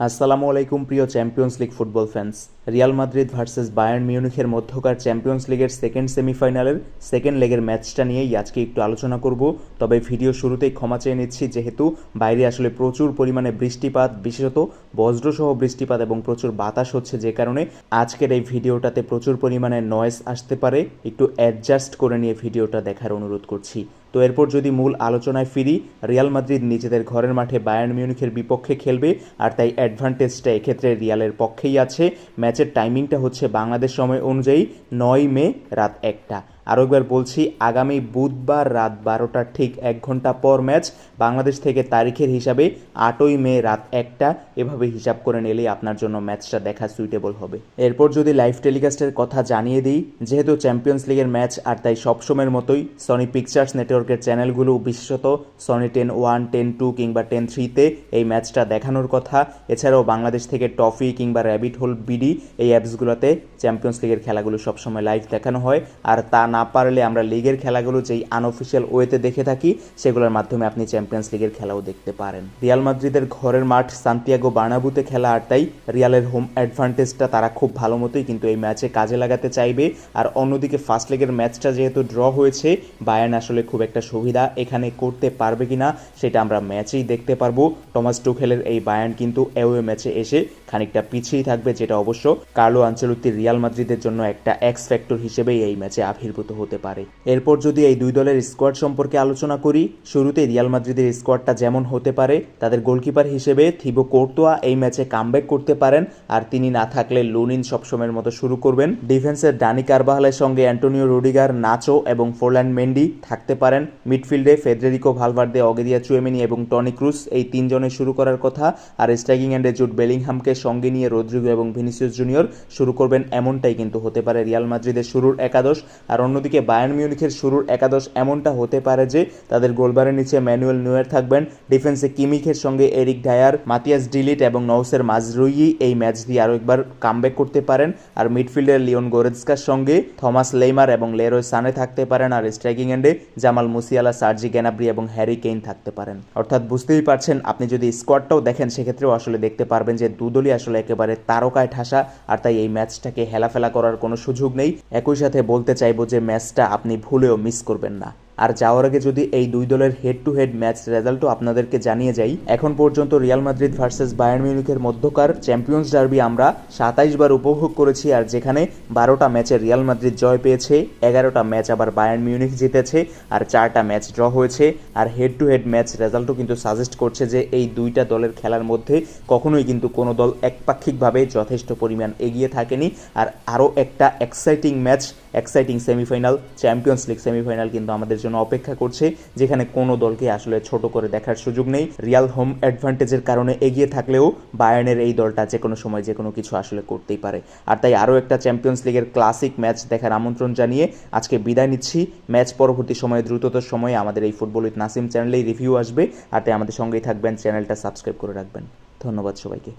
আসসালামু আলাইকুম প্রিয় Champions League football fans Real Madrid versus Bayern মিউনিখের মধ্যকার চ্যাম্পিয়ন্স লিগের সেকেন্ড সেমিফাইনালের সেকেন্ড লেগের ম্যাচটা নিয়েই আজকে একটু আলোচনা করব। তবে ভিডিও শুরুতেই ক্ষমা চেয়ে নিচ্ছি, যেহেতু বাইরে আসলে প্রচুর পরিমাণে বৃষ্টিপাত, বিশেষত বজ্রসহ বৃষ্টিপাত এবং প্রচুর বাতাস হচ্ছে যে কারণে আজকের এই ভিডিওটাতে প্রচুর পরিমাণে নয়েজ আসতে পারে। একটু অ্যাডজাস্ট করে নিয়ে ভিডিওটা দেখার অনুরোধ করছি। তো এরপর যদি মূল আলোচনায় ফিরি, রিয়াল মাদ্রিদ নিজেদের ঘরের মাঠে বায়ার্ন মিউনিখের বিপক্ষে খেলবে, আর তাই অ্যাডভান্টেজটা এক্ষেত্রে রিয়ালের পক্ষেই আছে। ম্যাচের টাইমিংটা হচ্ছে বাংলাদেশ সময় অনুযায়ী নয় মে রাত একটা। আরও একবার বলছি, আগামী বুধবার রাত বারোটার ঠিক এক ঘণ্টা পর ম্যাচ বাংলাদেশ থেকে তারিখের হিসাবে আটই মে রাত একটা। এভাবে হিসাব করে নিলেই আপনার জন্য ম্যাচটা দেখা সুইটেবল হবে। এরপর যদি লাইভ টেলিকাস্টের কথা জানিয়ে দিই, যেহেতু চ্যাম্পিয়ন্স লিগের ম্যাচ আর তাই সবসময়ের মতোই সনি পিকচার্স নেটওয়ার্কের চ্যানেলগুলো বিশেষত Sony Ten One Ten Two কিংবা টেন থ্রিতে এই ম্যাচটা দেখানোর কথা। এছাড়াও বাংলাদেশ থেকে টফি কিংবা র্যাবিট হোল বিডি এই অ্যাপসগুলোতে চ্যাম্পিয়ন্স লিগের খেলাগুলো সবসময় লাইভ দেখানো হয়। আর তা না পারলে আমরা লিগের খেলাগুলো যেই আনঅফিসিয়াল ওয়েতে দেখে থাকি, সেগুলোর মাধ্যমে আপনি চ্যাম্পিয়ন্স লিগের খেলাও দেখতে পারেন। রিয়াল মাদ্রিদের ঘরের মাঠ সান্তিয়াগো বার্নাবুতে খেলা আর তাই রিয়ালের হোম অ্যাডভান্টেজটা তারা খুব ভালো মতোই কিন্তু এই ম্যাচে কাজে লাগাতে চাইবে। আর অন্যদিকে ফার্স্ট লেগের ম্যাচটা যেহেতু ড্র হয়েছে বায়ান আসলে খুব একটা সুবিধা এখানে করতে পারবে কিনা, সেটা আমরা ম্যাচেই দেখতে পারব। টমাস টুখেলের এই বায়ান কিন্তু এওয়ে ম্যাচে এসে খানিকটা পিছিয়েই থাকবে, যেটা অবশ্য কার্লো আঞ্চলুত্তির রিয়াল মাদ্রিদের জন্য একটা এক্স ফ্যাক্টর হিসেবেই এই ম্যাচে আবির্ভূত হতে পারে। এরপর যদি এই দুই দলের স্কোয়াড সম্পর্কে আলোচনা করি শুরুতে রিয়াল মাদ্রিদের স্কোয়াডটা যেমন হতে পারে, তাদের গোলকিপার হিসেবে থিবো কোর্তোয়া এই ম্যাচে কামব্যাক করতে পারেন আর তিনি না থাকলে লুনিন সবসময়ের মতো শুরু করবেন। ডিফেন্সের ডানি কারবাহালের সঙ্গে অ্যান্টোনিও রুডিগার, নাচো এবং ফোরল্যান্ড মেন্ডি থাকতে পারেন। মিডফিল্ডে ফেডেরিকো ভালভার্দে অগেরিয়া চুয়েমিনি এবং টনি ক্রুস এই তিনজনের শুরু করার কথা আর স্ট্রাইকিং অ্যান্ডে জুট বেলিংহামকে সঙ্গে নিয়ে রদ্রিগো এবং ভিনিসিয়াস জুনিয়র শুরু করবেন, এমনটাই কিন্তু হতে পারে রিয়াল মাদ্রিদের শুরুর একাদশ। আর অন্যদিকে বায়ার্ন মিউনিখের শুরুর একাদশ এমনটা হতে পারে যে তাদের গোলবারের নিচে ম্যানুয়েল নিউয়ার থাকবেন। ডিফেন্সে কিমিখের সঙ্গে এরিক ডায়ার, মাতিয়াস ডিলিট এবং নৌসের মাজরুই এই ম্যাচ দিয়ে আরও একবার কামব্যাক করতে পারেন। আর মিডফিল্ডের লিওন গোরেজকার সঙ্গে থমাস লেইমার এবং লেরোয় সানে থাকতে পারেন। আর স্ট্রাইকিং এন্ডে জামাল মুসিয়ালা, সার্জি গ্যানাব্রি এবং হ্যারি কেইন থাকতে পারেন। অর্থাৎ বুঝতেই পারছেন, আপনি যদি স্কোয়াডটাও দেখেন, সেক্ষেত্রেও আসলে দেখতে পারবেন যে দুদলই আসলে একেবারে তারকায় ঠাসা। আর তাই এই ম্যাচটাকে হেলাফেলা করার কোনো সুযোগ নেই। একই সাথে বলতে চাইব যে ম্যাচটা আপনি ভুলেও মিস করবেন না। আর যাওয়ার আগে যদি এই দুই দলের হেড টু হেড ম্যাচ রেজাল্টও আপনাদেরকে জানিয়ে যাই, এখন পর্যন্ত রিয়াল মাদ্রিদ ভার্সেস বায়ার্ন মিউনিকের মধ্যকার চ্যাম্পিয়ন্স ডার্বি আমরা সাতাইশ বার উপভোগ করেছি আর যেখানে বারোটা ম্যাচে রিয়াল মাদ্রিদ জয় পেয়েছে, এগারোটা ম্যাচ আবার বায়ার্ন মিউনিক জিতেছে আর চারটা ম্যাচ ড্র হয়েছে। আর হেড টু হেড ম্যাচ রেজাল্টও কিন্তু সাজেস্ট করছে যে এই দুইটা দলের খেলার মধ্যে কখনোই কিন্তু কোনো দল একপাক্ষিকভাবে যথেষ্ট পরিমাণ এগিয়ে থাকেনি। আর আরও একটা exciting match exciting semifinal Champions League semifinal কিন্তু আমাদের জন্য অপেক্ষা করছে, যেখানে কোনো দলকে আসলে ছোট করে দেখার সুযোগ নেই। রিয়াল হোম অ্যাডভান্টেজের কারণে এগিয়ে থাকলেও বায়ার্নের এই দলটা যে কোনো সময় যে কোনো কিছু আসলে করতেই পারে। আর তাই আরও একটা চ্যাম্পিয়ন্স লিগের ক্লাসিক ম্যাচ দেখার আমন্ত্রণ জানিয়ে আজকে বিদায় নিচ্ছি। ম্যাচ পরবর্তী সময়ে, দ্রুততর সময়ে আমাদের এই ফুটবল উইথ নাসিম চ্যানেলেই রিভিউ আসবে। আর তাই আমাদের সঙ্গেই থাকবেন, চ্যানেলটা সাবস্ক্রাইব করে রাখবেন। ধন্যবাদ সবাইকে।